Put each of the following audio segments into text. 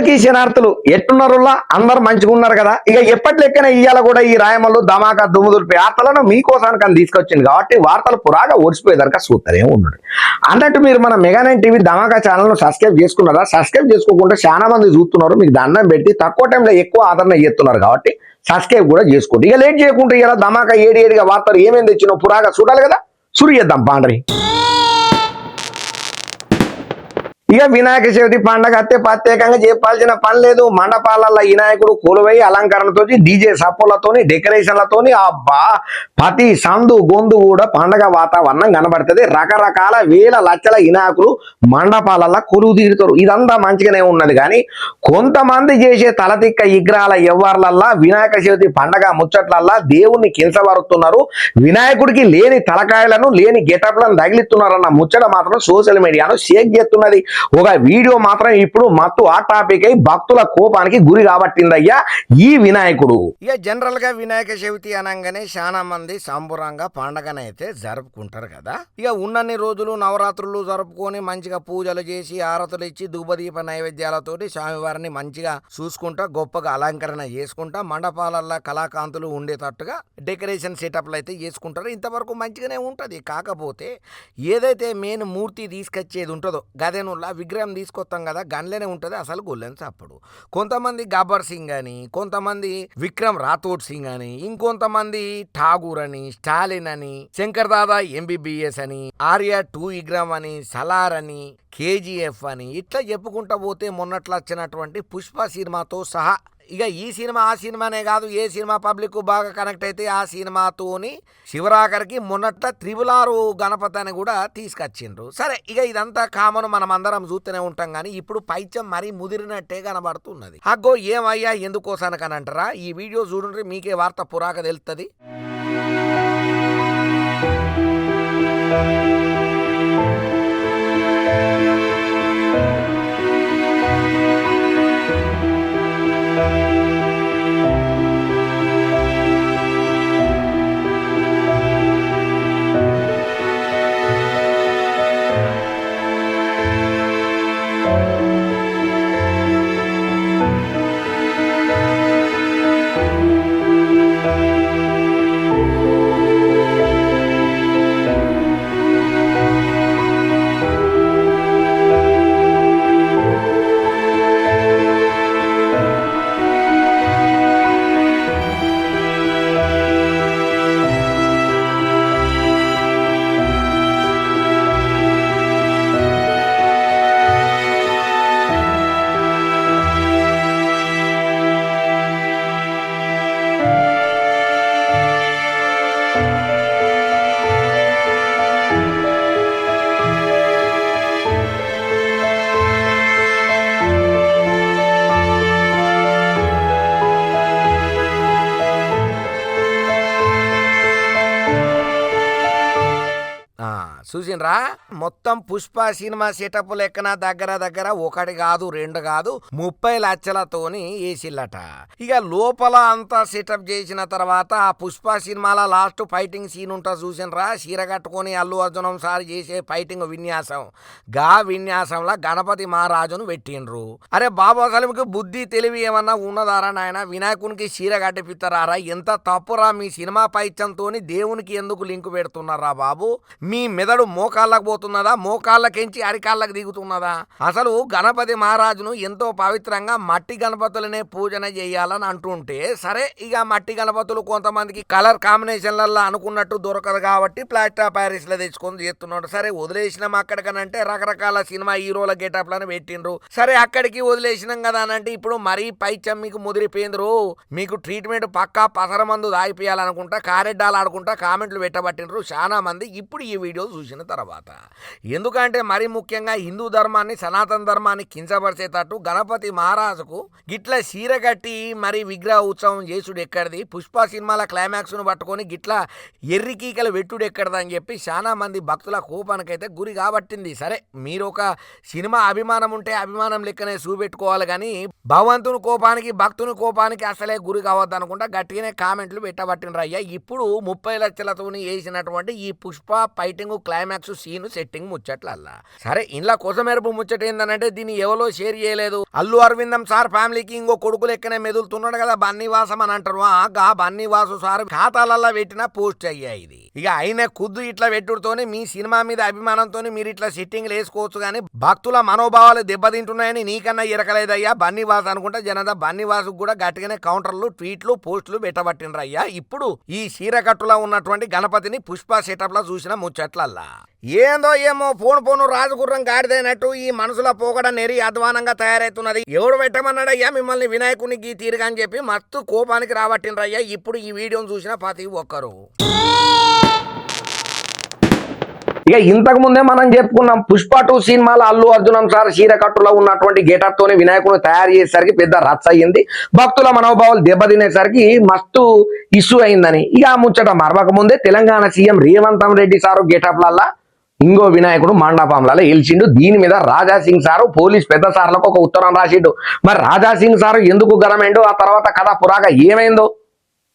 అందరికీ శనార్థులు ఎట్టున్నారులా అందరు మంచిగా ఉన్నారు కదా? ఇక ఎప్పటి లెక్కన ఇయ్యాల కూడా ఈ రాయమల్లు ధమాకా దుమ్ముదులిపే వార్తలను మీకోసానికి అని తీసుకొచ్చింది కాబట్టి వార్తలు పురాగా ఓడిచిపోయేదాకా చూస్తూనే ఉన్నాడు అన్నట్టు మీరు మన మెగా నైన్ టీవీ ధమాకా ఛానల్ను సబ్స్క్రైబ్ చేసుకున్నారా? సబ్స్క్రైబ్ చేసుకోకుండా చాలా మంది చూస్తున్నారు. మీకు దండం పెట్టి తక్కువ టైంలో ఎక్కువ ఆదరణ చేస్తున్నారు కాబట్టి సబ్స్క్రైబ్ కూడా చేసుకోండి. ఇక లేట్ చేయకుండా ఇలా ధమాకా ఏడి ఏడిగా వార్తలు ఏమేమి తెచ్చినో పురాగా చూడాలి కదా? సురు చేద్దాం పాండ్రి ఇక వినాయక చవితి పండగ అత్తే ప్రత్యేకంగా చెప్పాల్సిన పని లేదు. మండపాలల్లో వినాయకుడు కొలువై అలంకరణతో డీజే సప్పులతోని డెకరేషన్లతోని అబ్బా ప్రతి సందు గొంతు కూడా పండగ వాతావరణం కనబడుతుంది. రకరకాల వేల లక్షల వినాయకులు మండపాలల్లో కొలువు తీరుతారు. ఇదంతా మంచిగానే ఉన్నది కానీ కొంతమంది చేసే తలతిక్క విగ్రహాల ఎవ్వర్లల్లా వినాయక చవితి పండగ ముచ్చట్లల్లా దేవుణ్ణి కించబరుతున్నారు వినాయకుడికి లేని తలకాయలను లేని గెటప్లను తగిలిస్తున్నారన్న ముచ్చట మాత్రం సోషల్ మీడియాను షేక్ చేస్తున్నది. ఒక వీడియో మాత్రం ఇప్పుడు మత్తు ఆ టాపిక్ అయి భక్తుల కోపానికి గురి కాబట్టిందయ్యా ఈ వినాయకుడు. ఇక జనరల్గా వినాయక చవితి అనగానే చాలా మంది సంబురంగా పండగనైతే జరుపుకుంటారు కదా. ఇక ఉన్నన్ని రోజులు నవరాత్రులు జరుపుకొని మంచిగా పూజలు చేసి ఆరతులు ఇచ్చి దూపదీప నైవేద్యాలతోటి స్వామివారిని మంచిగా చూసుకుంటా గొప్పగా అలంకరణ చేసుకుంటా మండపాలల్లో కళాకాంతులు ఉండేటట్టుగా డెకరేషన్ సెటప్లు అయితే చేసుకుంటారు. ఇంతవరకు మంచిగానే ఉంటది. కాకపోతే ఏదైతే మెయిన్ మూర్తి తీసుకొచ్చేది ఉంటుందో గదేనుల్లా విగ్రహం తీసుకొస్తాం కదా గన్లేనే ఉంటుంది అసలు గుళ్ళని చప్పుడు. కొంతమంది గబ్బర్ సింగ్ అని కొంతమంది విక్రమ్ రాథోడ్ సింగ్ అని ఇంకొంతమంది ఠాగూర్ అని స్టాలిన్ అని శంకర్ దాదా ఎంబీబీఎస్ అని ఆర్య టూ విగ్రహం అని సలార్ అని కేజీఎఫ్ అని ఇట్లా చెప్పుకుంటా పోతే మొన్నట్లు వచ్చినటువంటి పుష్ప సినిమాతో సహా ఇక ఈ సినిమా ఆ సినిమానే కాదు ఏ సినిమా పబ్లిక్ బాగా కనెక్ట్ అయితే ఆ సినిమాతోని శివరాకరికి మొన్నట్ల త్రిబులారు గణపతి అని కూడా తీసుకొచ్చిండ్రు. సరే ఇక ఇదంతా కామన్ మనం అందరం చూస్తూనే ఉంటాం కానీ ఇప్పుడు పైచం మరీ ముదిరినట్టే కనబడుతున్నది. అగ్గో ఏమయ్యా ఎందుకోసానకనంటారా ఈ వీడియో చూడండి మీకే వార్త పురాక తెలుస్తుంది ఆ, చూసిండ్రా మొత్తం పుష్ప సినిమా సెటప్ లెక్కన దగ్గర దగ్గర ఒకటి కాదు రెండు కాదు ముప్పై లక్షలతోని వేసిల్లట ఇక లోపల అంతా సెటప్ చేసిన తర్వాత ఆ పుష్ప సినిమాల లాస్ట్ ఫైటింగ్ సీన్ ఉంటా చూసిండ్రా చీర కట్టుకొని అల్లు అర్జునం సార్ చేసే ఫైటింగ్ విన్యాసం. గా విన్యాసంలో గణపతి మహారాజును పెట్టిండ్రు. అరే బాబు అసలు బుద్ధి తెలివి ఏమన్నా ఉన్నదారా నాయన? వినాయకునికి చీర కట్టిపిస్తారా ఎంత తప్పురా మీ సినిమా పైత్యంతో దేవునికి ఎందుకు లింక్ పెడుతున్నారా బాబు? మీ మెదడు మోకాళ్ళకు పోతున్నదా? మోకాళ్ళకెంచి అరికాళ్ళకు దిగుతున్నదా? అసలు గణపతి మహారాజును ఎంతో పవిత్రంగా మట్టి గణపతులనే పూజన చేయాలని అంటుంటే సరే ఇక మట్టి గణపతులు కొంతమందికి కలర్ కాంబినేషన్లలో అనుకున్నట్టు దొరకదు కాబట్టి ప్లాస్టర్ ప్యారిస్లో తెచ్చుకొని చేస్తున్నాడు. సరే వదిలేసినాం అక్కడికనంటే రకరకాల సినిమా హీరోల గెటప్లను పెట్టిండ్రు. సరే అక్కడికి వదిలేసినాం కదా అని అంటే ఇప్పుడు మరీ పైచం మీకు ముదిరిపోయిందరు మీకు ట్రీట్మెంట్ పక్కా పసర మందు దాయిపోయాలనుకుంటా కారెడ్డాలు ఆడుకుంటా కామెంట్లు పెట్టబట్టిండ్రు. చాలా మంది ఇప్పుడు ఈ వీడియో చూసిన తర్వాత ఎందుకంటే మరి ముఖ్యంగా హిందూ ధర్మాన్ని సనాతన ధర్మాన్ని కించపరిచేటట్టు గణపతి మహారాజుకు గిట్ల చీర కట్టి మరి విగ్రహ ఉత్సవం చేసుడు ఎక్కడిది? పుష్ప సినిమాల క్లైమాక్స్ను పట్టుకొని గిట్ల ఎర్రికీకలు వెట్టుడు ఎక్కడదని చెప్పి చాలా మంది భక్తుల కోపానికైతే గురి కాబట్టింది. సరే మీరు ఒక సినిమా అభిమానం ఉంటే అభిమానం లెక్కనే చూపెట్టుకోవాలి కానీ భగవంతుని కోపానికి భక్తుని కోపానికి అసలే గురి కావద్దు అనుకుంటా గట్టిగానే కామెంట్లు పెట్టబట్టినరు అయ్యా ఇప్పుడు ముప్పై లక్షలతోని వేసినటువంటి ఈ Pushpa fighting climax scene setting ముచ్చట్లల్లా. సరే ఇంట్లో కొసమెరుపు ముచ్చట ఏందనంటే దీన్ని ఎవరో షేర్ చేయలేదు. అల్లు అరవిందం సార్ ఫ్యామిలీకి ఇంకో కొడుకు లెక్కనే మెదులుతున్నాడు కదా బన్నీవాసం అని అంటారు. ఆ బన్నీవాసు సార్ ఖాతాలల్లా పెట్టిన పోస్ట్ అయ్యాయి ఇది. ఇక అయిన కుద్దు ఇట్లా పెట్టుడుతోనే మీ సినిమా మీద అభిమానంతో మీరు ఇట్లా సిట్టింగ్లు వేసుకోవచ్చు కానీ భక్తుల మనోభావాలు దెబ్బతింటున్నాయని నీకన్నా ఇరకలేదయ్యా బన్నీవాస్ అనుకుంటా జనదా బన్నీవాసు కూడా గట్టిగానే కౌంటర్లు ట్వీట్లు పోస్టులు పెట్టబట్టినరయ్యా ఇప్పుడు ఈ చీరకట్టులో ఉన్నటువంటి గణపతిని పుష్ప సెటప్లో చూసిన చెట్లల్లా? ఏందో ఏమో పోను పోను రాజగుర్రం గాడిదైనట్టు ఈ మనసుల పోకడ నెరి అధ్వానంగా తయారైతున్నది. ఎవడు పెట్టమన్నాడయ్యా మిమ్మల్ని వినాయకునికి తీరుగా అని చెప్పి మత్తు కోపానికి రాబట్టినరయ్యా ఇప్పుడు ఈ వీడియోను చూసిన ప్రతి ఒక్కరు. ఇక ఇంతకు ముందే మనం చెప్పుకున్నాం పుష్ప టూ సినిమాలో అల్లు అర్జునం సార్ చీరకట్టులో ఉన్నటువంటి గెటప్ తోనే వినాయకుని తయారు చేసేసరికి పెద్ద రచ్చ అయ్యింది. భక్తుల మనోభావాలు దెబ్బతినేసరికి మస్తు ఇష్యూ అయిందని. ఇక ఆ ముచ్చట మరవక ముందే తెలంగాణ సీఎం రేవంత్ రెడ్డి సారు గెటప్లల్లా ఇంకో వినాయకుడు మండపంలలో గెలిచిండు దీని మీద రాజా సింగ్ సారు పోలీస్ పెద్ద సార్లకు ఒక ఉత్తరం రాసిండు. మరి రాజా సింగ్ సారు ఎందుకు గరమైండు ఆ తర్వాత కథ పురాగా ఏమైందో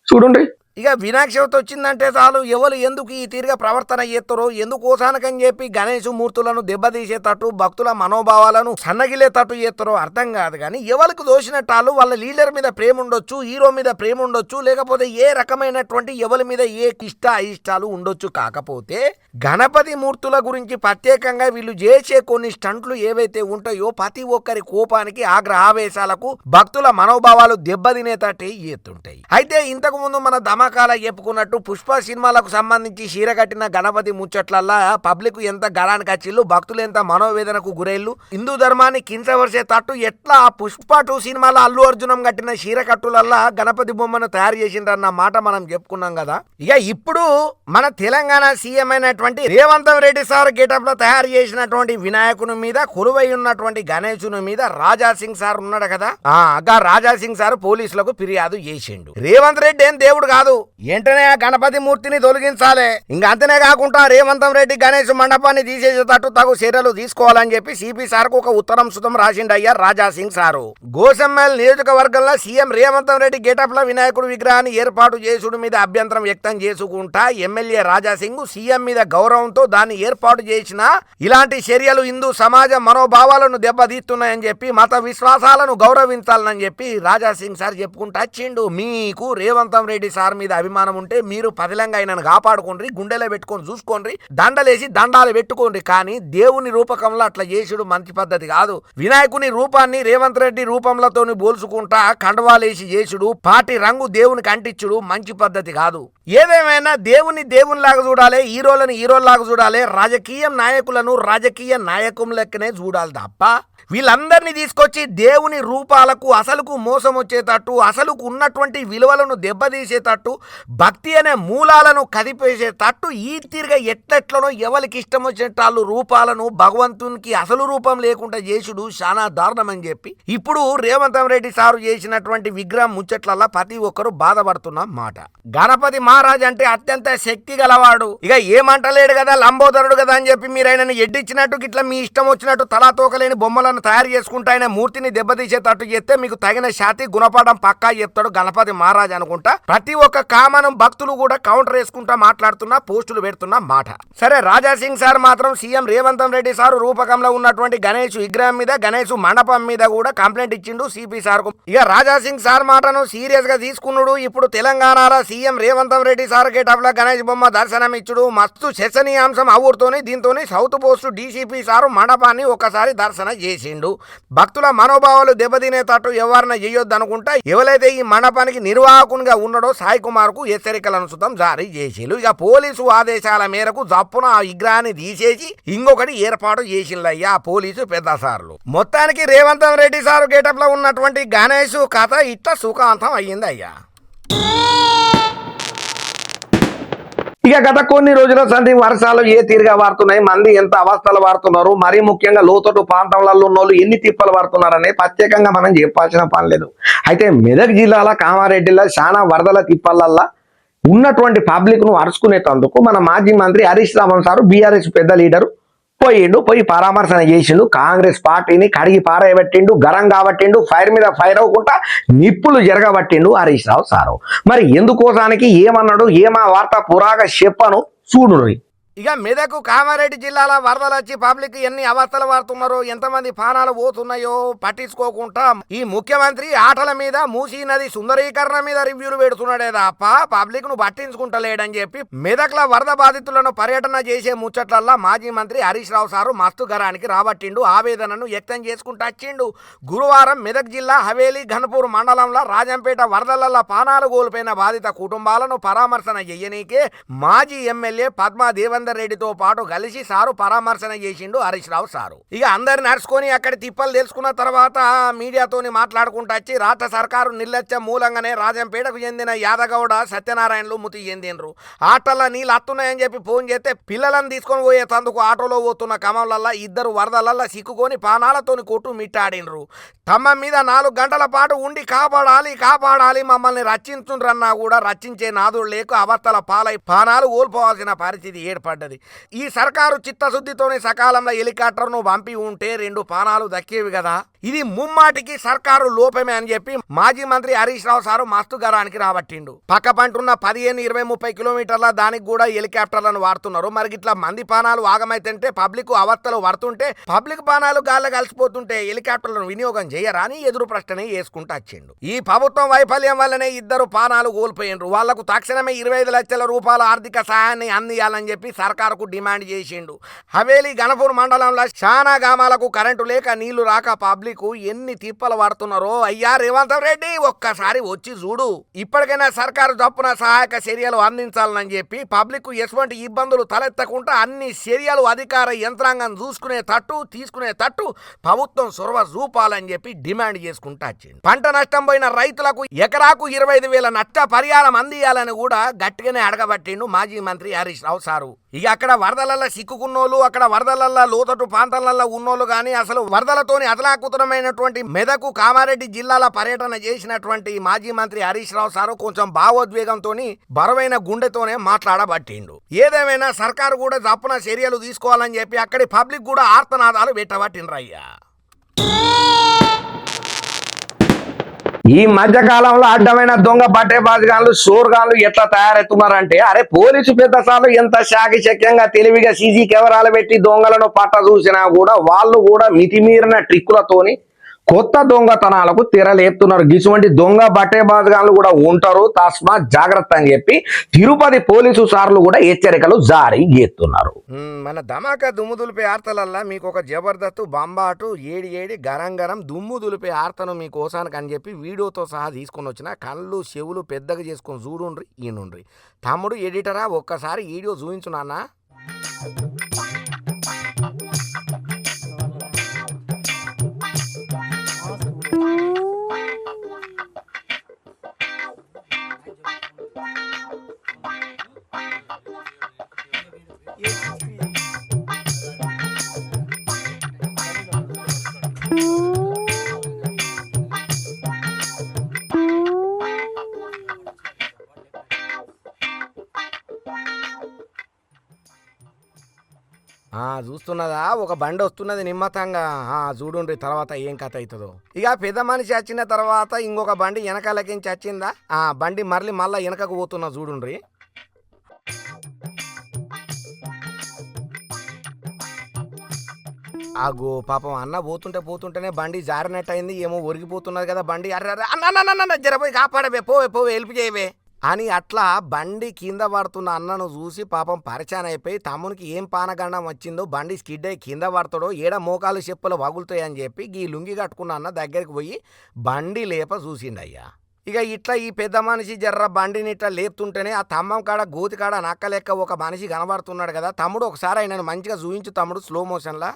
చూడండి ఇక వినాయక చవితి వచ్చిందంటే చాలు. ఎవరు ఎందుకు ఈ తీరుగా ప్రవర్తన చేస్తారో ఎందుకు ఓసానకని చెప్పి గణేష్ మూర్తులను దెబ్బతీసేటట్టు భక్తుల మనోభావాలను సన్నగిలేటట్టు చేస్తారో అర్థం కాదు. కానీ ఎవరికి దోషినట్టాలు వాళ్ళ లీడర్ మీద ప్రేమ ఉండొచ్చు హీరో మీద ప్రేమ ఉండొచ్చు లేకపోతే ఏ రకమైనటువంటి ఎవరి మీద ఏ ఇష్ట అయిష్టాలు ఉండొచ్చు కాకపోతే గణపతి మూర్తుల గురించి ప్రత్యేకంగా వీళ్ళు చేసే కొన్ని స్టంట్లు ఏవైతే ఉంటాయో ప్రతి ఒక్కరి కోపానికి ఆగ్రహావేశాలకు భక్తుల మనోభావాలు దెబ్బతినేటట్టే ఎత్తుంటాయి అయితే ఇంతకు ముందు మన ధమాకాల చెప్పుకున్నట్టు పుష్ప సినిమాలకు సంబంధించి చీర కట్టిన గణపతి ముచ్చట్లల్లా పబ్లిక్ ఎంత గరానికి వచ్చిల్లు భక్తులు ఎంత మనోవేదనకు గురైళ్ళు. హిందూ ధర్మాన్ని కించవరిసే తట్టు ఎట్లా ఆ పుష్ప టూ సినిమాలో అల్లు అర్జునం కట్టిన చీర కట్టులల్లా గణపతి బొమ్మను తయారు చేసిండ్రన్న మాట మనం చెప్పుకున్నాం కదా. ఇక ఇప్పుడు మన తెలంగాణ సీఎం అయినటువంటి రేవంత్ రెడ్డి సార్ గెటప్లో తయారు చేసినటువంటి వినాయకుని మీద కొలువై ఉన్నటువంటి గణేశుని మీద రాజా సింగ్ సార్ ఉన్నాడు కదా. ఆ రాజా సింగ్ సార్ పోలీసులకు ఫిర్యాదు చేసిండు. రేవంత్ రెడ్డి ఏం దేవుడు కాదు. వెంటనే ఆ గణపతి మూర్తిని తొలగించాలి. ఇంకా అంతనే కాకుండా రేవంతం రెడ్డి గణేష్ మండపాన్ని తీసేసేటట్టు తగు చర్యలు తీసుకోవాలని చెప్పి సిపి సార్కు ఒక ఉత్తరం సుతం రాసిండయ్యా రాజా సింగ్ సారు. గోసెమ్మల్ నియోజకవర్గంలో సీఎం రేవంతం రెడ్డి గేటప్లో వినాయకుడు విగ్రహాన్ని ఏర్పాటు చేసుడు మీద అభ్యంతరం వ్యక్తం చేసుకుంటా ఎమ్మెల్యే రాజా సింగ్ సీఎం మీద గౌరవంతో దాన్ని ఏర్పాటు చేసిన ఇలాంటి చర్యలు హిందూ సమాజ మనోభావాలను దెబ్బతీస్తున్నాయని చెప్పి మత విశ్వాసాలను గౌరవించాలని చెప్పి రాజా సింగ్ సార్ చెప్పుకుంటా వచ్చిండు మీకు రేవంతం రెడ్డి సార్ మీద అభిమానం ఉంటే మీరు పదిలంగా ఆయనను కాపాడుకోండి గుండెలో పెట్టుకొని చూసుకోండి దండలేసి దండాలు పెట్టుకోండి కానీ దేవుని రూపకంలో అట్లా చేసుడు మంచి పద్ధతి కాదు. వినాయకుని రూపాన్ని రేవంత్ రెడ్డి రూపంలతోని పోల్చుకుంటా కండవాలేసి చేసుడు పాటి రంగు దేవునికి అంటించుడు మంచి పద్ధతి కాదు. ఏదేమైనా దేవుని దేవునిలాగా చూడాలి హీరోలను హీరోలాగా చూడాలి రాజకీయ నాయకులను రాజకీయ నాయకం లెక్కనే చూడాలి తప్ప వీళ్ళందరినీ తీసుకొచ్చి దేవుని రూపాలకు అసలుకు మోసం వచ్చేటట్టు అసలుకు ఉన్నటువంటి విలువలను దెబ్బతీసేటట్టు భక్తి అనే మూలాలను కదిపేసే తట్టు ఈ తీరుగా ఎట్లెట్లనో ఎవరికి ఇష్టం వచ్చినట్టు వాళ్ళు రూపాలను భగవంతునికి అసలు రూపం లేకుండా చేసుడు చాలా దారుణమని చెప్పి. ఇప్పుడు రేవంత్ రెడ్డి సారు చేసినటువంటి విగ్రహం ముచ్చట్లల్లా ప్రతి ఒక్కరు బాధపడుతున్న మాట. గణపతి మహారాజ్ అంటే అత్యంత శక్తి గలవాడు. ఇక ఏమంటలేడు కదా లంబోదరుడు కదా అని చెప్పి మీరు ఆయనను ఎడ్డిచ్చినట్టు ఇట్లా మీ ఇష్టం వచ్చినట్టు తలాతోకలేని బొమ్మలను తయారు చేసుకుంటూ ఆయన మూర్తిని దెబ్బతీసేటట్టు చేస్తే మీకు తగిన శాతి గుణపాఠం పక్కా చెప్తాడు గణపతి మహారాజ్ అనుకుంటా. ప్రతి ఒక్క కామనం భక్తులు కూడా కౌంటర్ వేసుకుంటా మాట్లాడుతున్నా పోస్టులు పెడుతున్న మాట. సరే రాజా సింగ్ సార్ మాత్రం సీఎం రేవంత్ రెడ్డి సార్ రూపకంలో ఉన్నటువంటి గణేష్ విగ్రహం మీద గణేష్ మండపం మీద కూడా కంప్లైంట్ ఇచ్చిండు సిపి సార్కు ఇక రాజా సింగ్ సార్ మాటను సీరియస్గా తీసుకున్నాడు. ఇప్పుడు తెలంగాణలో సీఎం రేవంతం రెడ్డి సార్ గేటప్లో గణేష్ బొమ్మ దర్శనం ఇచ్చుడు మస్తు శశనీయాంశం అవుతోని దీంతోని సౌత్ పోస్ట్ డీసీపీ సారు మండపాన్ని ఒకసారి దర్శన చేసిండు. భక్తుల మనోభావాలు దెబ్బతినేటట్టు ఎవరిన చేయొద్దు అనుకుంటా ఎవరైతే ఈ మండపానికి నిర్వాహకునిగా ఉన్నాడో సాయి కుమార్కు హెచ్చరికలను సుతం జారీ చేసిండు ఇక పోలీసు ఆదేశాల మేరకు జప్పున ఆ విగ్రహాన్ని తీసేసి ఇంకొకటి ఏర్పాటు చేసిందయ్యా పోలీసు పెద్ద సార్లు మొత్తానికి రేవంతం రెడ్డి సారు గేటప్లో ఉన్నటువంటి గణేష్ కథ ఇట్ట సుఖాంతం అయ్యింది అయ్యా ఇక గత కొన్ని రోజుల సంధి వర్షాలు ఏ తీరుగా వాడుతున్నాయి? మంది ఎంత అవస్థలు వాడుతున్నారు? మరీ ముఖ్యంగా లోతట్టు ప్రాంతాలలో ఉన్న వాళ్ళు ఎన్ని తిప్పలు పడుతున్నారనే ప్రత్యేకంగా మనం చెప్పాల్సిన పని లేదు. అయితే మెదక్ జిల్లాల కామారెడ్డిలో చాలా వరదల తిప్పలల్లా ఉన్నటువంటి పబ్లిక్ను అరుచుకునేటందుకు మన మాజీ మంత్రి హరీష్ రామన్ సారు బీఆర్ఎస్ పెద్ద లీడరు పోయిండు పోయి పరామర్శన చేసిండు. కాంగ్రెస్ పార్టీని కడిగి పారేయబట్టిండు గరం కాబట్టిండు ఫైర్ మీద ఫైర్ అవ్వకుండా నిప్పులు జరగబట్టిండు హరీష్ రావు సారు. మరి ఎందుకోసానికి ఏమన్నాడు? ఏమా వార్త పురాగా చెప్పను? చూడు ఇక మెదకు కామారెడ్డి జిల్లాల వరదలు వచ్చి పబ్లిక్ ఎన్ని అవస్థలు పడుతున్నారో ఎంతమంది పానాలు పోతున్నాయో పట్టించుకోకుండా ఈ ముఖ్యమంత్రి ఆటల మీద మూసీ నది సుందరీకరణ మీద రివ్యూలు పెడుతున్నాడే తప్ప పబ్లిక్ను పట్టించుకుంటలేడని చెప్పి మెదక్ల వరద బాధితులను పర్యటన చేసే ముచ్చట్లల్లా మాజీ మంత్రి హరీష్ రావు సారు మస్తు గరానికి రాబట్టిండు. ఆవేదనను వ్యక్తం చేసుకుంటూ వచ్చిండు. గురువారం మెదక్ జిల్లా హవేలీ ఘనపూర్ మండలంలో రాజంపేట వరదలల్ల పానాలు కోల్పోయిన బాధిత కుటుంబాలను పరామర్శన చేయనీకే మాజీ ఎమ్మెల్యే పద్మా దేవేందర్ రెడ్డితో పాటు కలిసి సారు పరామర్శన చేసిండు హరీష్ రావు సారు. ఇక అందరు నడుచుకొని అక్కడ తిప్పలు తెలుసుకున్న తర్వాత మీడియాతోని మాట్లాడుకుంటూ వచ్చి రాష్ట్ర సర్కారు నిర్లక్ష్యం మూలంగానే రాజంపేటకు చెందిన యాదగౌడ సత్యనారాయణలు మృతి చెందిండ్రు. ఆటల్లో నీళ్ళు అత్తున్నాయని చెప్పి ఫోన్ చేస్తే పిల్లలను తీసుకొని పోయే తందుకు ఆటోలో పోతున్న క్రమంలల్లా ఇద్దరు వరదలల్లా సిక్కుకొని పానాలతోని కొట్టు మిట్టాడినరు తమ మీద నాలుగు గంటల పాటు ఉండి కాపాడాలి కాపాడాలి మమ్మల్ని రక్షించుండ్రన్నా కూడా రచించే నాదుడు లేక అవస్థల పాలై పానాలు కోల్పోవాల్సిన పరిస్థితి పడ్డది. ఈ సర్కారు చిత్తశుద్ధితోనే సకాలంలో హెలికాప్టర్ను పంపి ఉంటే రెండు పానాలు దక్కేవి కదా. ఇది ముమ్మాటికి సర్కారు లోపమే అని చెప్పి మాజీ మంత్రి హరీష్ రావు సారు మస్తు గరానికి రాబట్టిండు. పక్క పంటున్న పదిహేను ఇరవై ముప్పై కిలోమీటర్ల దానికి కూడా హెలికాప్టర్లను వాడుతున్నారు. మరి ఇట్లా మంది పానాలు ఆగమైతుంటే పబ్లిక్ అవస్థలు పడుతుంటే పబ్లిక్ పానాలు గాల్లో కలిసిపోతుంటే హెలికాప్టర్లను వినియోగం చేయరా అని ఎదురు ప్రశ్న వేసుకుంటూ వచ్చిండు. ఈ ప్రభుత్వం వైఫల్యం వల్లనే ఇద్దరు పానాలు కోల్పోయిండ్రు. వాళ్ళకు తక్షణమే ఇరవై ఐదు లక్షల రూపాయల ఆర్థిక సహాయాన్ని అందియాలని చెప్పి సర్కారుకు డిమాండ్ చేసిండు. హవేలీ గణపూర్ మండలంలో చాలా గ్రామాలకు కరెంటు లేక నీళ్ళు రాక పబ్లిక్ ఎన్ని తిప్పలు పడుతున్నారో అయ్యా రేవంత్ రెడ్డి ఒక్కసారి వచ్చి చూడు. ఇప్పటికైనా సర్కారు తప్పున సహాయక చర్యలు అందించాలని చెప్పి పబ్లిక్ ఎటువంటి ఇబ్బందులు తలెత్తకుండా అన్ని చర్యలు అధికార యంత్రాంగం చూసుకునే తట్టు తీసుకునే తట్టు ప్రభుత్వం చొరవ చూపాలని చెప్పి డిమాండ్ చేసుకుంటా వచ్చింది. పంట నష్టం పోయిన రైతులకు ఎకరాకు ఇరవై ఐదు వేల నష్ట పరిహారం అందియాలని కూడా గట్టిగానే అడగబట్టిండు మాజీ మంత్రి హరీష్ రావు సారు. ఇక అక్కడ వరదలల్లో సిక్కుకున్నోళ్ళు అక్కడ వరదలల్లో లోతట్టు ప్రాంతాలలో ఉన్నోళ్ళు కానీ అసలు వరదలతోని అతలాకుతలమైనటువంటి మెదకు కామారెడ్డి జిల్లాల పర్యటన చేసినటువంటి మాజీ మంత్రి హరీష్ రావు సారు కొంచెం భావోద్వేగంతో బరువైన గుండెతోనే మాట్లాడబట్టిండు. ఏదేమైనా సర్కారు కూడా తప్పున చర్యలు తీసుకోవాలని చెప్పి అక్కడి పబ్లిక్ కూడా ఆర్తనాదాలు పెట్టబట్టిండ్రయ్యా. ఈ మధ్య కాలంలో అడ్డమైన దొంగ పట్టే బాజగాన్లు షోర్గాన్లు ఎట్లా తయారవుతున్నారంటే అరే పోలీసు పెద్దసార్లు ఎంత శాఖశక్యంగా తెలివిగా సీసీ కెమెరాలు పెట్టి దొంగలను పట్ట చూసినా కూడా వాళ్ళు కూడా మితిమీరిన ట్రిక్కులతోని కొత్త దొంగతనాలకు తెరలేపుతున్నారు. గిసువంటి దొంగ బట్టే కూడా ఉంటారు. తస్మా జాగ్రత్త అని చెప్పి తిరుపతి పోలీసు సార్లు కూడా హెచ్చరికలు జారీ చేస్తున్నారు. మన ధమాకా దుమ్ము దులిపే ఆర్తలల్లా మీకు ఒక జబర్దస్త్ బంబాటు ఏడి ఏడి గరం గరం దుమ్ము దులిపే ఆర్తను మీ కోసానికి అని చెప్పి వీడియోతో సహా తీసుకొని వచ్చిన కళ్ళు చెవులు పెద్దగా చేసుకొని చూడుండ్రి ఈనుండ్రి. తమ్ముడు ఎడిటరా? ఒక్కసారి వీడియో చూపించు నాన్న. వస్తున్నదా? ఒక బండి వస్తున్నది నిమ్మతంగా. చూడుండ్రి తర్వాత ఏం కథ అవుతుందో ఇక పెద్ద మనిషి వచ్చిన తర్వాత ఇంకొక బండి వెనకాలకించి వచ్చిందా ఆ బండి మరలి మళ్ళా వెనకకు పోతున్నా చూడుండ్రి. ఆగో పాపం అన్న పోతుంటే పోతుంటేనే బండి జారినట్టు అయింది ఏమో ఒరిగిపోతున్నది కదా బండి. అర్ర అర్ర, అన్న, అన్న అన్న జరపోయి కాపాడవే పోవే పోవే హెల్ప్ చేయవే. అని అట్లా బండి కింద పడుతున్న అన్నను చూసి పాపం పరిచయం అయిపోయి తమ్మునికి ఏం పానగండం వచ్చిందో బండి స్కిడ్ అయి కింద పడతాడో ఏడ మోకాలు చెప్పులు వగులుతాయని చెప్పి ఈ లుంగి కట్టుకున్న అన్న దగ్గరికి పోయి బండి లేప చూసిండయ్యా. ఇక ఇట్లా ఈ పెద్ద మనిషి జర్ర బండిని ఇట్లా లేపుతుంటేనే ఆ తమ్మం కాడ గోతి కాడ నక్కలెక్క ఒక మనిషి కనబడుతున్నాడు కదా తమ్ముడు ఒకసారి ఆయనను మంచిగా చూయించు తమ్ముడు స్లో మోషన్లా.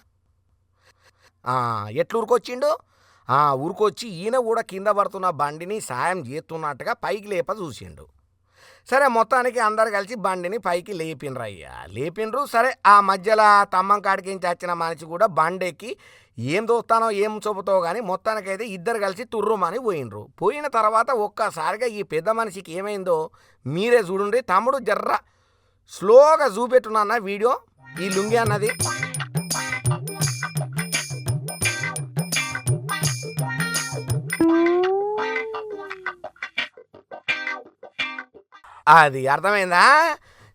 ఆ, ఎట్లు ఉరికొచ్చిండు ఈయన కూడా కింద పడుతున్న బండిని సాయం చేస్తున్నట్టుగా పైకి లేప చూసిండు. సరే మొత్తానికి అందరు కలిసి బండిని పైకి లేపిండ్రు అయ్యా. లేపిండ్రు సరే ఆ మధ్యలో తమ్మం కాడికి నుంచి వచ్చిన మనిషి కూడా బండెక్కి ఏం దోస్తానో ఏం చూపుతావు కానీ మొత్తానికైతే ఇద్దరు కలిసి తుర్రుమని పోయిండ్రు పోయిన తర్వాత ఒక్కసారిగా ఈ పెద్ద మనిషికి ఏమైందో మీరే చూడండి. తమ్ముడు జర్ర స్లోగా చూపెట్టున్నా వీడియో? ఈ లుంగి అన్నది? అది అర్థమైందా?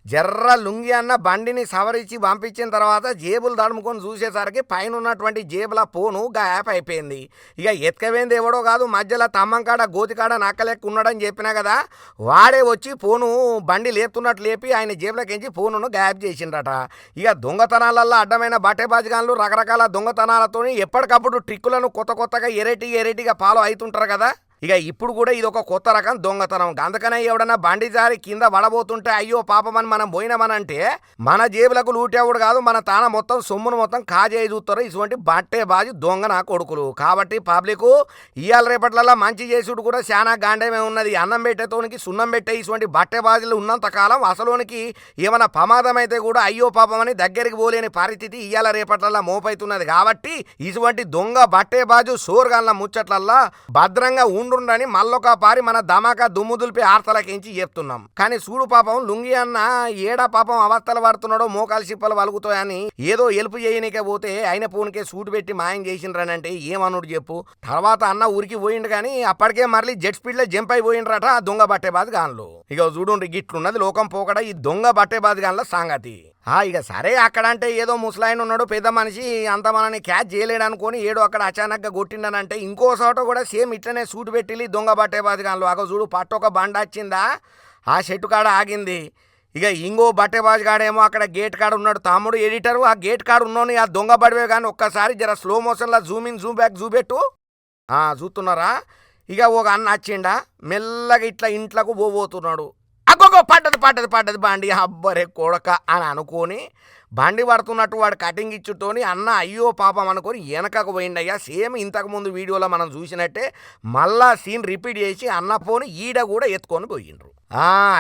జర్ర లుంగి అన్న బండిని సవరించి పంపించిన తర్వాత జేబులు తడుముకొని చూసేసరికి పైన ఉన్నటువంటి జేబుల ఫోను గ్యాప్ అయిపోయింది. ఇక ఎత్కవేంది ఎవడో కాదు మధ్యలో తమ్మంకాడ గోతికాడ నక్కలెక్కు ఉన్నాడని చెప్పినా కదా వాడే వచ్చి ఫోను బండి లేపుతున్నట్టు లేపి ఆయన జేబులకించి ఫోనును గ్యాప్ చేసిండట ఇక దొంగతనాలల్లో అడ్డమైన బట్టేబాజ్గాన్లు రకరకాల దొంగతనాలతోని ఎప్పటికప్పుడు ట్రిక్కులను కొత్త కొత్తగా ఎరేటి ఎరేటిగా ఫాలో అవుతుంటారు కదా. ఇక ఇప్పుడు కూడా ఇది ఒక కొత్త రకం దొంగతనం. అందుకనే ఎవడన్నా బండి జారి కింద పడబోతుంటే అయ్యో పాపమని మనం పోయినామనంటే మన జేబులకు లూటేవుడు కాదు మన తాన మొత్తం సొమ్మును మొత్తం కాజేయి చూస్తారు. ఇటువంటి బట్టే బాజి దొంగ నా కొడుకులు. కాబట్టి పబ్లిక్ ఇవాళ రేపట్లలో మంచి చేసుడు కూడా చాలా గాండమే ఉన్నది. అన్నం పెట్టేతోనికి సున్నం పెట్టే ఇటువంటి బట్టే బాజులు ఉన్నంత కాలం అసలోనికి ఏమైనా ప్రమాదం అయితే కూడా అయ్యో పాపమని దగ్గరికి పోలేని పరిస్థితి ఇవాళ రేపట్లలో మోపైతున్నది. కాబట్టి ఇటువంటి దొంగ బట్టే బాజు సోర్గాన్ల ముచ్చట్లల్లా భద్రంగా ఉండుండని మళ్ళొక పారి మన ధమాకా దుమ్ము దులిపి ఆర్తలకించి చెప్తున్నాం కానీ సూడు పాపం లుంగి అన్న ఏడా పాపం అవస్థలు పడుతున్నాడో మోకాలు చిప్పలు వలుగుతాయని ఏదో ఎలుపు చేయనికే పోతే ఆయన పూనికే సూటు పెట్టి మాయం చేసిండ్రనంటే ఏమనుడు చెప్పు? తర్వాత అన్న ఊరికి పోయిండు కానీ అప్పటికే మళ్ళీ జెట్ స్పీడ్లో జంప్ అయిపోయిండ్రట దొంగ బట్టే బాధగాన్లు ఇక చూడు గిట్లున్నది లోకం పోకడ ఈ దొంగ బట్టే బాధగాన్ల సంగతి. ఇక సరే అక్కడ అంటే ఏదో ముసలాయన ఉన్నాడు పెద్ద మనిషి అంత మనని క్యాచ్ చేయలేడు అనుకొని ఏడో అక్కడ అచానక్గా కొట్టిండనంటే ఇంకో చోట కూడా సేమ్ ఇట్లనే సూట్ పెట్టి దొంగ బట్టే బాధగాన్లు అగో చూడు పట్టొక బండ వచ్చిందా ఆ చెట్టు కాడ ఆగింది. ఇక ఇంగో బట్టేబాజుగాడేమో అక్కడ గేట్ కాడ ఉన్నాడు. తమ్ముడు ఎడిటరు ఆ గేట్ కాడ ఉన్నోని ఆ దొంగ పడివే కానీ ఒక్కసారి జర స్లో మోషన్లో జూమ్ ఇన్ జూమ్ బ్యాక్ చూపెట్టు చూస్తున్నారా ఇక ఒక అన్న వచ్చిండా మెల్లగా ఇట్లా ఇంట్లోకి పోబోతున్నాడు. అగ్గోగో పడ్డది పడ్డది పడ్డది బండి అబ్బరే కొడక అని అనుకొని బండి పడుతున్నట్టు వాడు కటింగ్ ఇచ్చుతోని అన్న అయ్యో పాపం అనుకొని వెనకకు పోయిండయ్యా. సేమ్ ఇంతకుముందు వీడియోలో మనం చూసినట్టే మళ్ళా సీన్ రిపీట్ చేసి అన్న పోని ఈడ కూడా ఎత్తుకొని పోయిండ్రు.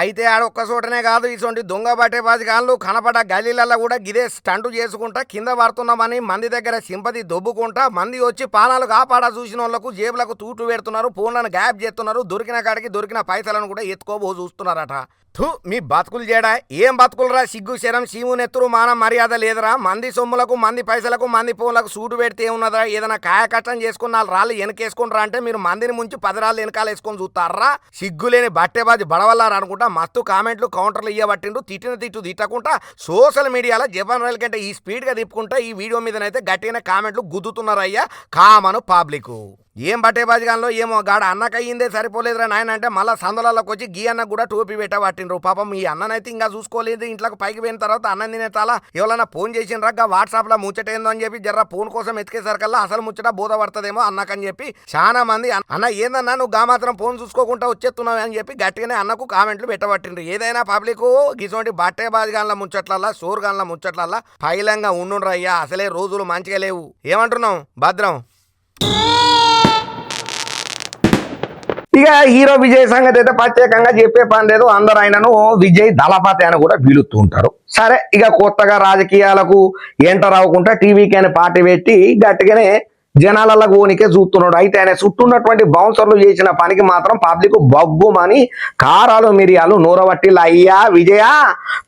అయితే ఆడ ఒక్క చోటనే కాదు ఇటువంటి దొంగ బట్టే కాళ్ళు కనపడ గలీలలో కూడా గిదే స్టంటు చేసుకుంటా కింద పడుతున్నామని మంది దగ్గర సింపతి దొబ్బుకుంటా మంది వచ్చి పానాలు కాపాడా చూసిన వాళ్ళకు జేబులకు తూట్లు పెడుతున్నారు ఫోన్లను గ్యాప్ చేస్తున్నారు దొరికిన కాడికి దొరికిన పైసలను కూడా ఎత్తుకోబో చూస్తున్నారట. థు మీ బతుకులు చేయడా ఏం బతుకులరా? సిగ్గు శరం సీము నెత్తురు మానం మర్యాద లేదురా. మంది సొమ్ములకు మంది పైసలకు మంది ఫోన్లకు సూటు పెడితే ఏమున్నదా ఏదైనా కాయకష్టం చేసుకున్న రాళ్ళు వెనకేసుకుంటారా అంటే మీరు మందిని ముంచి పది రాళ్ళు వెనకాల వేసుకొని చూస్తారా? సిగ్గులేని బట్టెబాజి బడవల్లారు అనుకుంటా మస్తు కామెంట్లు కౌంటర్లు ఇయ్యబట్టిండు తిట్టిన తిట్టు తిట్టకుండా సోషల్ మీడియాలో జపాన్ రైల్ కంటే ఈ స్పీడ్గా తిప్పుకుంటా ఈ వీడియో మీదనైతే గట్టిన కామెంట్లు గుద్దుతున్నారయ్యా. Common public. ఏం బట్టే బాజిగాన్లో ఏమో గాడ అన్నకయ్యిందే సరిపోలేదురా నాయన అంటే మళ్ళీ సందలలోకి వచ్చి గీ అన్న కూడా టోపీ పెట్టబట్టిండ్రు పాపం ఈ అన్ననైతే ఇంకా చూసుకోలేదు ఇంట్లోకి పైకి పోయిన తర్వాత అన్నం తినేతాలా ఎవరైనా ఫోన్ చేసిండ్రా గా వాట్సాప్లో ముచ్చటేందో అని చెప్పి జర్ర ఫోన్ కోసం ఎతికేసరికల్లా అసలు ముచ్చట బోధపడుతుందేమో అన్నకని చెప్పి చాలా మంది అన్న- ఏందన్నా నువ్వు గా మాత్రం ఫోన్ చూసుకోకుండా వచ్చేస్తున్నావు అని చెప్పి గట్టిగానే అన్నకు కామెంట్లు పెట్టబట్టిండ్రు ఏదైనా పబ్లిక్ గిసోటి బట్టే బాజిగాన్ల ముచ్చట్లల్లా సోర్గాన్ల ముచ్చట్లల్లా పైలంగా ఉండుండ్రయ్యా అసలే రోజులు మంచిగా లేవు. ఏమంటున్నావు? భద్రం. ఇక హీరో విజయ్ సంగతి అయితే ప్రత్యేకంగా చెప్పే పని లేదు. అందరు ఆయనను విజయ్ దళపతి అని కూడా పిలుస్తూ ఉంటారు. సరే ఇక కొత్తగా రాజకీయాలకు ఎంటర్ అవ్వకుండా టీవీకి అని పార్టీ పెట్టి గట్టిగానే జనాలలో ఓనికే చూస్తున్నాడు. అయితే ఆయన చుట్టూన్నటువంటి బౌన్సర్లు చేసిన పనికి మాత్రం పబ్లిక్ బగ్గుమని కారాలు మిరియాలు నూరవట్టిలు. అయ్యా విజయ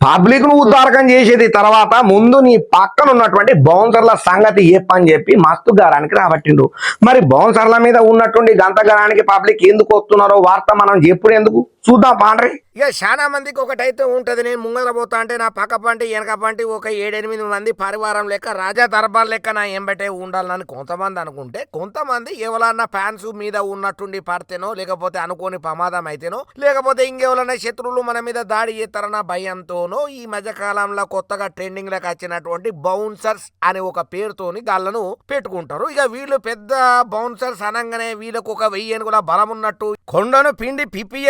పబ్లిక్ను ఉద్దారకం చేసేది. తర్వాత ముందు నీ పక్కన ఉన్నటువంటి బౌన్సర్ల సంగతి చెప్పని చెప్పి మస్తు గారానికి రాబట్టిండు. మరి బౌన్సర్ల మీద ఉన్నటువంటి గంతగారానికి పబ్లిక్ ఎందుకు వస్తున్నారో వార్త మనం చెప్పుడు ఎందుకు చూద్దాం బాండ్రి ఇక చాలా మందికి ఒకటైతే ఉంటది నేను ముంగల పోతా అంటే నా పక్క పంటి వెనక పంటి ఒక ఏడెనిమిది మంది పరివారం లెక్క రాజా దర్బార్ లెక్క నా ఎంబటే ఉండాలని కొంతమంది అనుకుంటే కొంతమంది ఎవరన్నా ఫ్యాన్స్ మీద ఉన్నట్టుండి పడితేనో లేకపోతే అనుకోని ప్రమాదం అయితేనో లేకపోతే ఇంకెవరన్నా శత్రువులు మన మీద దాడి చేస్తారన్న భయంతోనో ఈ మధ్య కాలంలో కొత్తగా ట్రెండింగ్ లెక్క వచ్చినటువంటి బౌన్సర్స్ అనే ఒక పేరుతోని గాళ్ళను పెట్టుకుంటారు. ఇక వీళ్ళు పెద్ద బౌన్సర్స్ అనగానే వీళ్ళకు ఒక వెయ్యి ఏనుగుల బలం ఉన్నట్టు కొండను పిండి పిప్పి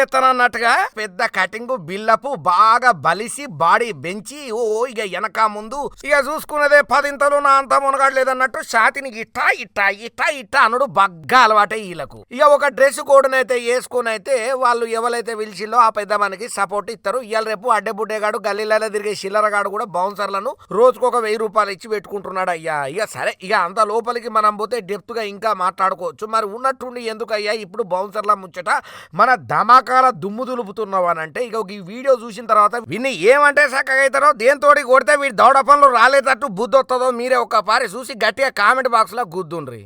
చేస్తానన్నట్టుగా పెద్ద కటింగ్ బిల్లపు బాగా బలిసి బాడీ పెంచి ఓ ఇక వెనక ముందు ఇక చూసుకున్నదే పదింతలు నా అంత మునగాడలేదన్నట్టు షాతిని ఇట్టా ఇట్టా ఇట్టా ఇట్టా అనుడు బగ్గా అలవాటే వీళ్ళకు ఇక ఒక డ్రెస్ కోడునైతే వేసుకుని అయితే వాళ్ళు ఎవరైతే పిలిచిల్లో ఆ పెద్ద మనకి సపోర్ట్ ఇస్తారు ఇవాళ రేపు అడ్డబుడ్డేగాడు గల్లీలలో తిరిగే చిల్లరగాడు కూడా బౌన్సర్లను రోజుకు ఒక వెయ్యి రూపాయలు ఇచ్చి పెట్టుకుంటున్నాడు అయ్యా. ఇక సరే ఇక అంత లోపలికి మనం పోతే డెప్త్గా ఇంకా మాట్లాడుకోవచ్చు. మరి ఉన్నట్టుండి ఎందుకయ్యా ఇప్పుడు బౌన్సర్ల ముచ్చట? మన ధమాకాల దుమ్ము దులుపుతున్నావు అని అంటే ఇక ఈ వీడియో చూసిన తర్వాత విన్ని ఏమంటే చక్కగా అవుతారో దేంతోటి కొడితే వీడి దౌడ పనులు రాలేటట్టు బుద్ధి వస్తుందో మీరే ఒక పారి చూసి గట్టిగా కామెంట్ బాక్స్లో గుద్దుండ్రి.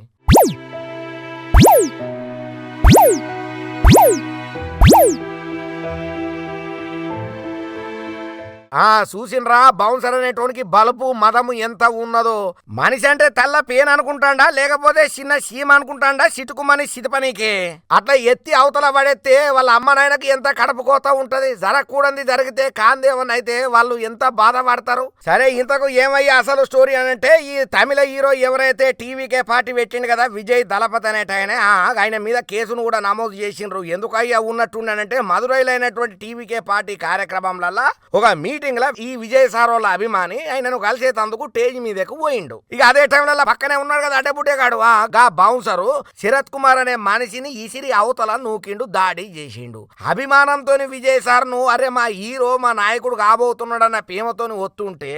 ఆ చూసిండ్రా బౌన్సర్ అనేటోనికి బలుపు మదము ఎంత ఉన్నదో. మనిషి అంటే తెల్ల పేన్ అనుకుంటాడా లేకపోతే చిన్న సీమ అనుకుంటాడా సిటుకుమని సితపనీకి అట్లా ఎత్తి అవతల పడేస్తే వాళ్ళ అమ్మ నాయనకి ఎంత కడుపు కోత ఉంటది? జరగకూడదు జరిగితే కాందేమని అయితే వాళ్ళు ఎంత బాధపడతారు? సరే ఇంతకు ఏమయ్యా అసలు స్టోరీ అని అంటే ఈ తమిళ హీరో ఎవరైతే టీవీకే పార్టీ పెట్టిండు కదా విజయ్ దళపతి అనేట ఆయన ఆయన మీద కేసును కూడా నమోదు చేసిండ్రు. ఎందుకు ఉన్నట్టుండనంటే ఉన్నట్టున్నానంటే మధురైలో అయినటువంటి టీవీకే పార్టీ కార్యక్రమంలలో ఒక మీ మీటింగ్లో ఈ విజయ్ సార్ వాళ్ళ అభిమాని ఆయనను కలిసేటందుకు స్టేజ్ మీదకు పోయిండు. ఇక అదే టైంలో పక్కనే ఉన్నాడు కదా అడ్డబుట్టేగాడు ఆ, గా బౌన్సరు శరత్ కుమార్ అనే మనిషిని ఇసిరి అవతల నూకిండు దాడి చేసిండు. అభిమానంతో విజయ్ సార్ను అరే మా హీరో మా నాయకుడు కాబోతున్నాడన్న ప్రేమతోని వస్తుంటే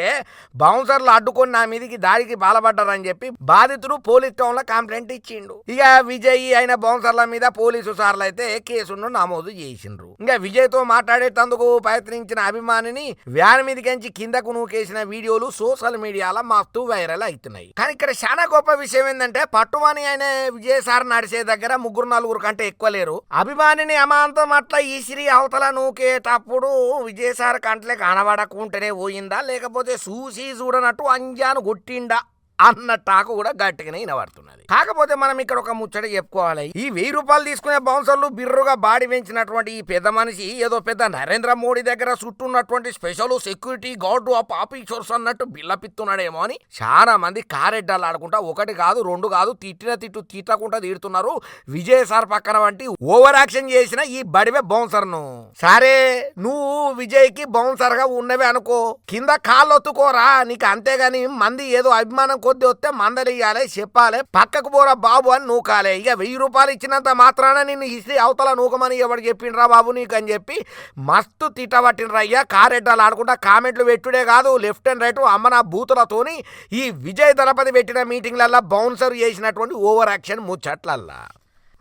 బౌన్సర్లు అడ్డుకొని నా మీదికి దాడికి బాలపడ్డారని చెప్పి బాధితుడు పోలీస్ టౌన్లో కంప్లైంట్ ఇచ్చిండు. ఇక విజయ్ అయిన బౌన్సర్ల మీద పోలీసు సార్లు అయితే కేసును నమోదు చేసిండ్రు. ఇంకా విజయ్తో మాట్లాడేటందుకు ప్రయత్నించిన అభిమానిని వ్యాన్ మీదకించి కిందకు నూకేసిన వీడియోలు సోషల్ మీడియాలో మస్తు వైరల్ అవుతున్నాయి. కానీ ఇక్కడ చాలా గొప్ప విషయం ఏంటంటే పట్టుమని ఆయన విజయసార్ నడిచే దగ్గర ముగ్గురు నలుగురు కంటే ఎక్కువ లేరు. అభిమానిని అమాంతం అట్లా ఈసిరి అవతల నూకేటప్పుడు విజయసార్ కంటలే కంట్లే కనబడకుంటేనే పోయిందా? లేకపోతే చూసి చూడనట్టు అంజాను కొట్టిండా? అన్న టాకు కూడా గట్టిగానే వినబడుతున్నది. కాకపోతే మనం ఇక్కడ ఒక ముచ్చట చెప్పుకోవాలి. ఈ వెయ్యి రూపాయలు తీసుకునే బౌన్సర్లు బిర్రుగా బాడీ పెంచినటువంటి ఈ పెద్ద మనిషి ఏదో పెద్ద నరేంద్ర మోడీ దగ్గర చుట్టూన్నటువంటి special security guard of officers అన్నట్టు బిల్లపిస్తున్నాడేమో అని చాలా మంది కారెడ్డాలు ఆడుకుంటా ఒకటి కాదు రెండు కాదు తిట్టిన తిట్టు తిట్టకుండా తీడుతున్నారు విజయ్ సార్ పక్కన వంటి ఓవర్ యాక్షన్ చేసిన ఈ బడివే బౌన్సర్ను సరే నువ్వు విజయ్కి బౌన్సర్గా ఉన్నవే అనుకో. కింద కాళ్ళు ఒత్తుకోరా నీకు అంతేగాని మంది ఏదో అభిమానం కొద్ది వస్తే మందలియ్యాలి చెప్పాలి. పక్కకు పోరా బాబు అని నూకాలే. ఇక వెయ్యి రూపాయలు ఇచ్చినంత మాత్రాన నిన్ను ఇసి అవతల నూకమని ఎవడు చెప్పిండ్రా బాబు నీకు అని చెప్పి మస్తు తిట్టబట్టినరా అయ్యా. కారెడ్డాలు ఆడుకుంటా కామెంట్లు పెట్టుడే కాదు లెఫ్ట్ అండ్ రైట్ అమ్మ నా బూతులతోని ఈ విజయ్ దళపతి పెట్టిన మీటింగ్లల్లా బౌన్సర్ చేసినటువంటి ఓవర్ యాక్షన్ ముచ్చట్లల్లా.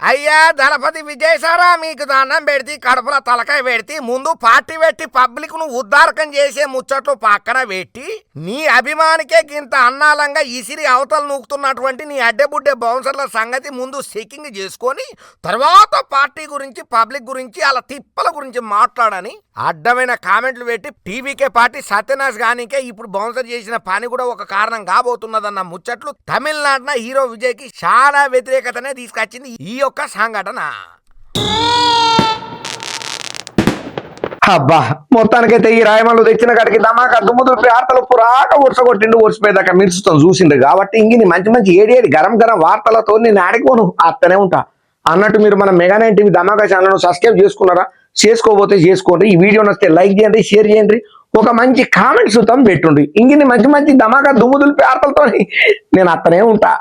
అయ్యా దళపతి విజయసారా మీకు దండం పెడితే కడుపులో తలకాయ పెడితే ముందు పార్టీ పెట్టి పబ్లిక్ను ఉద్దారకం చేసే ముచ్చట్లు పక్కన పెట్టి నీ అభిమానికే గింత అన్నాలంగా ఇసిరి అవతల నూకుతున్నటువంటి నీ అడ్డెబుడ్డే బౌన్సర్ల సంగతి ముందు సెకింగ్ చేసుకొని తర్వాత పార్టీ గురించి పబ్లిక్ గురించి అలా తిప్పల గురించి మాట్లాడని అడ్డమైన కామెంట్లు పెట్టి టీవీకే పార్టీ సత్యనాశ్ గానికే ఇప్పుడు బౌన్సర్ చేసిన పని కూడా ఒక కారణం కాబోతున్నదన్న ముచ్చట్లు తమిళనాడున హీరో విజయ్కి చాలా వ్యతిరేకతనే తీసుకొచ్చింది ఈ ఒక సంఘటన. అబ్బా మొత్తానికైతే ఈ రాయమల్లు తెచ్చిన కాడికి దమాక దుమ్ము దులిపి ఆర్తలు పురాక ఉడసగొట్టిండు ఊడ్చిపోయేదాకా మిరుచుతాం చూసిండు. కాబట్టి ఇంగిని మంచి మంచి ఏడి ఏడి గరం గరం వార్తలతో నేను ఆడిపోను అత్తనే ఉంటా. అన్నట్టు మీరు మన మెగా నైన్ టీవీ ధమాకా ఛానల్ను సబ్స్క్రైబ్ చేసుకున్నారా? చేసుకోబోతే చేసుకోండి. ఈ వీడియో నచ్చితే లైక్ చేయండి షేర్ చేయండి. ఒక మంచి కామెంట్ సుతం పెట్టుండి ఇంగిని మంచి మంచి ధమాకా దుమ్ము దులిపి నేను అత్తనే ఉంటా.